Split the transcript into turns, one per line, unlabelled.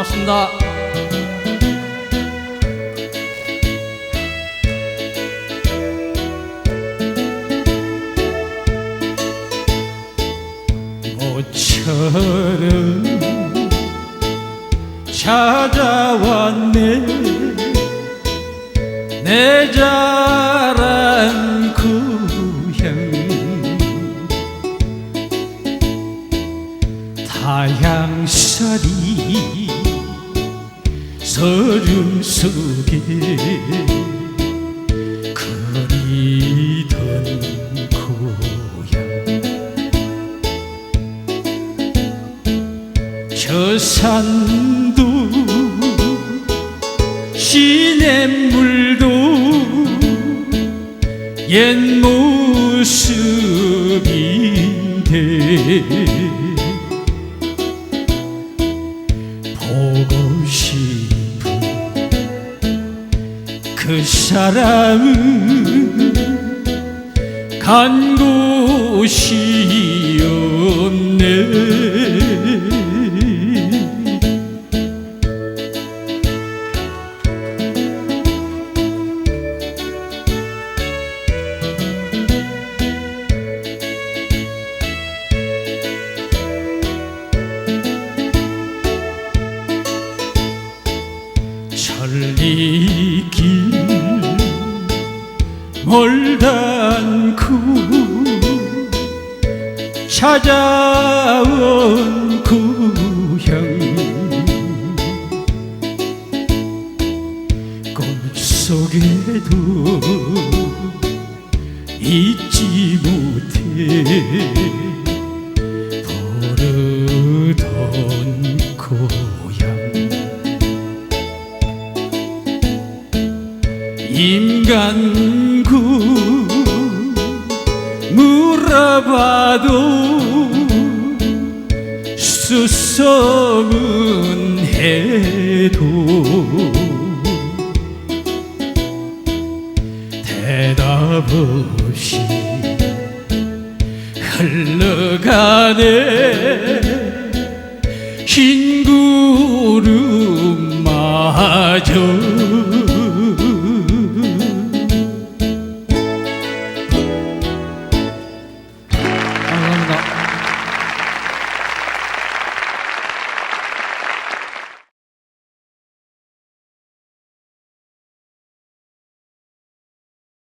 고맙습니다. 모처럼 찾아왔네 내 자란 고향 타향살이 서름 속에 그리던 고향. 저 산도 시냇물도 옛 모습인데 보고 싶은 그 사람은 간 곳이 없네. 천 멀다 않고 찾아온 고향. 꿈속에도 잊지 못해 임간구 물어봐도 수성은 해도 대답 없이 흘러가네. 흰 구름마저